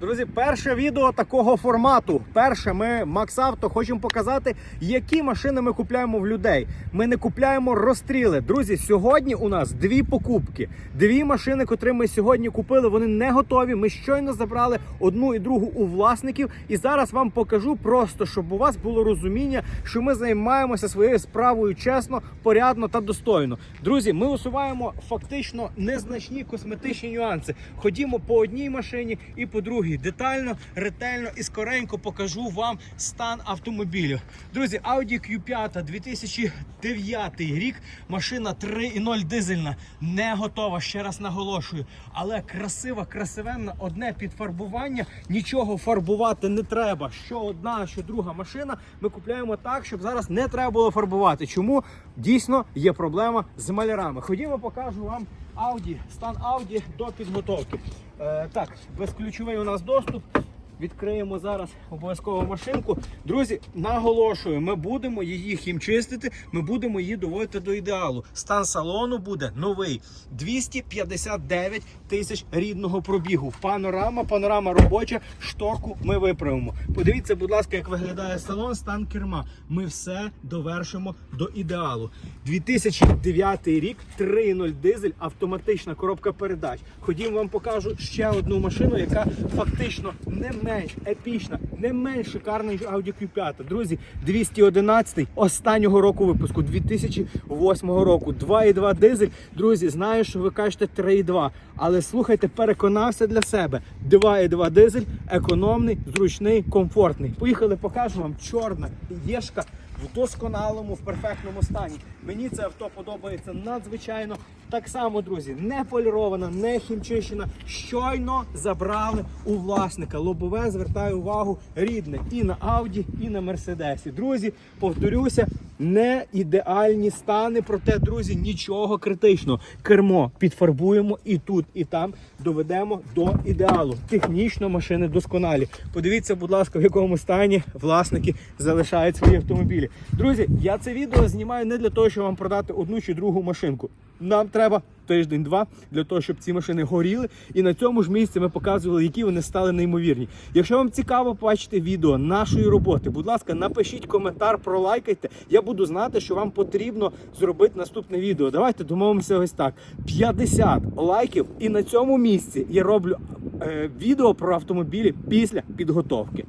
Друзі, перше відео такого формату. Перше, ми Макс Авто хочемо показати, які машини ми купляємо в людей. Ми не купляємо розстріли. Друзі, сьогодні у нас дві покупки. Дві машини, котрі ми сьогодні купили, вони не готові. Ми щойно забрали одну і другу у власників. І зараз вам покажу просто, щоб у вас було розуміння, що ми займаємося своєю справою чесно, порядно та достойно. Друзі, ми усуваємо фактично незначні косметичні нюанси. Ходімо по одній машині і по другій. Детально, ретельно і скоренько покажу вам стан автомобілю. Друзі, Audi Q5 2009 рік. Машина 3.0 дизельна, не готова. Ще раз наголошую. Але красива, красивенна, одне підфарбування. Нічого фарбувати не треба. Що одна, що друга машина. Ми купляємо так, щоб зараз не треба було фарбувати. Чому дійсно є проблема з малярами? Ходімо, покажу вам Audi, стан Audi до підготовки. Е, так, безключовий у нас доступ. Відкриємо зараз обов'язково машинку. Друзі, наголошую, ми будемо її хімчистити, ми будемо її доводити до ідеалу. Стан салону буде новий 259 тисяч рідного пробігу. Панорама, панорама робоча, шторку ми виправимо. Подивіться, будь ласка, як виглядає салон, стан керма. Ми все довершимо до ідеалу. 2009 рік, 3.0 дизель, автоматична коробка передач. Ходімо вам покажу ще одну машину, яка фактично не менш епічна, не менш шикарна, ніж Audi Q5. Друзі, 211 останнього року випуску, 2008 року. 2.2 дизель. Друзі, знаю, що ви кажете 3.2, але слухайте, переконався для себе. 2.2 дизель, економний, зручний, комфортний. Поїхали, покажу вам чорна єшка в досконалому, в перфектному стані. Мені це авто подобається надзвичайно. Так само, друзі, не полірована, не хімчищена. Щойно забрали у власника. Лобове звертаю увагу рідне і на Ауді, і на Мерседесі. Друзі, повторюся, не ідеальні стани, проте, друзі, нічого критичного. Кермо підфарбуємо і тут, і там доведемо до ідеалу. Технічно машини досконалі. Подивіться, будь ласка, в якому стані власники залишають свої автомобілі. Друзі, я це відео знімаю не для того, щоб вам продати одну чи другу машинку. Нам треба тиждень-два для того, щоб ці машини горіли. І на цьому ж місці ми показували, які вони стали неймовірні. Якщо вам цікаво побачити відео нашої роботи, будь ласка, напишіть коментар, пролайкайте. Я буду знати, що вам потрібно зробити наступне відео. Давайте домовимося ось так: 50 лайків, і на цьому місці я роблю е, відео про автомобілі після підготовки.